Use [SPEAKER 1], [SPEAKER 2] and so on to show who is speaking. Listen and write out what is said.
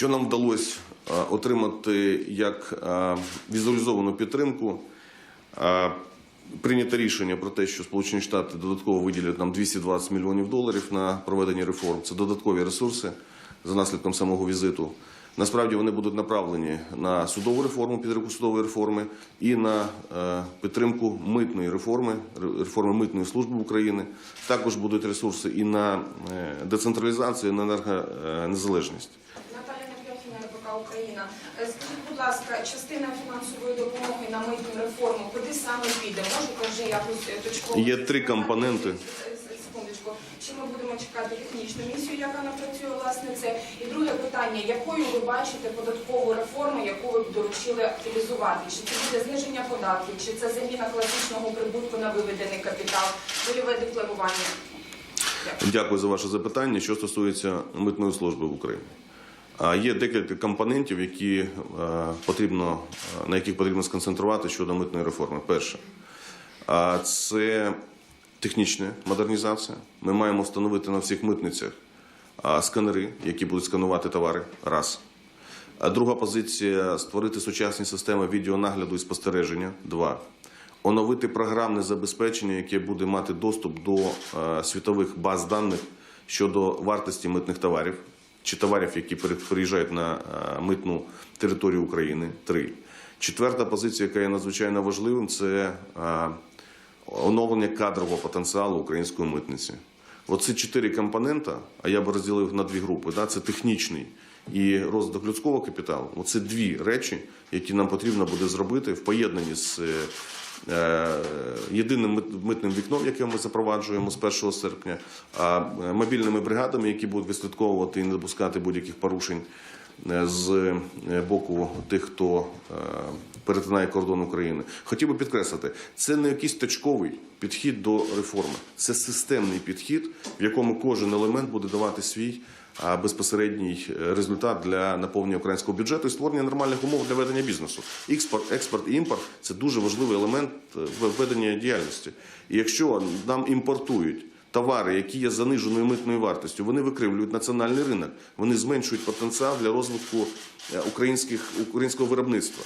[SPEAKER 1] Що нам вдалося е, отримати як е, візуалізовану підтримку? Е, Прийнято рішення про те, що Сполучені Штати додатково виділять нам 220 мільйонів доларів на проведення реформ. Це додаткові ресурси за наслідком самого візиту. Насправді вони будуть направлені на судову реформу, підтримку судової реформи і на підтримку митної реформи, реформи митної служби України. Також будуть ресурси і на децентралізацію, і на енергонезалежність.
[SPEAKER 2] РБК Україна. Е, Скажіть, будь ласка, частина фінансової допомоги на митну реформу, куди саме піде? Можете вже якось е, точково?
[SPEAKER 1] Є три компоненти.
[SPEAKER 2] Е, Секундочку. Чи ми будемо чекати технічну місію, яка напрацює власне це? І друге питання, якою ви бачите податкову реформу, яку ви б доручили активізувати? Чи це буде зниження податків, чи це заміна класичного прибутку на виведений капітал, вольове декларування? Дякую
[SPEAKER 1] за ваше запитання. Що стосується митної служби в Україні. Є декілька компонентів, які е, потрібно, е, на яких потрібно сконцентрувати щодо митної реформи. Перше, це технічна модернізація. Ми маємо встановити на всіх митницях сканери, які будуть сканувати товари. Раз. Друга позиція створити сучасні системи відеонагляду і спостереження. Два. Оновити програмне забезпечення, яке буде мати доступ до е, світових баз даних щодо вартості митних товарів чи товарів, які переїжджають на е, митну територію України. Три. Четверта позиція, яка є надзвичайно важливим, це е, оновлення кадрового потенціалу української митниці. Оці чотири компонента, а я б розділив на дві групи. Це технічний і розвиток людського капіталу. Оце дві речі, які нам потрібно буде зробити в поєднанні з е, е, єдиним митним вікном, яке ми запроваджуємо з 1 серпня, а е, мобільними бригадами, які будуть відслідковувати і не допускати будь-яких порушень з боку тих, хто перетинає кордон України. Хотів би підкреслити, це не якийсь точковий підхід до реформи, це системний підхід, в якому кожен елемент буде давати свій безпосередній е, результат для наповнення українського бюджету і створення нормальних умов для ведення бізнесу. Експорт, експорт і імпорт це дуже важливий елемент е, ведення діяльності. І якщо нам імпортують товари, які є заниженою митною вартістю, вони викривлюють національний ринок, вони зменшують потенціал для розвитку е, українських українського виробництва.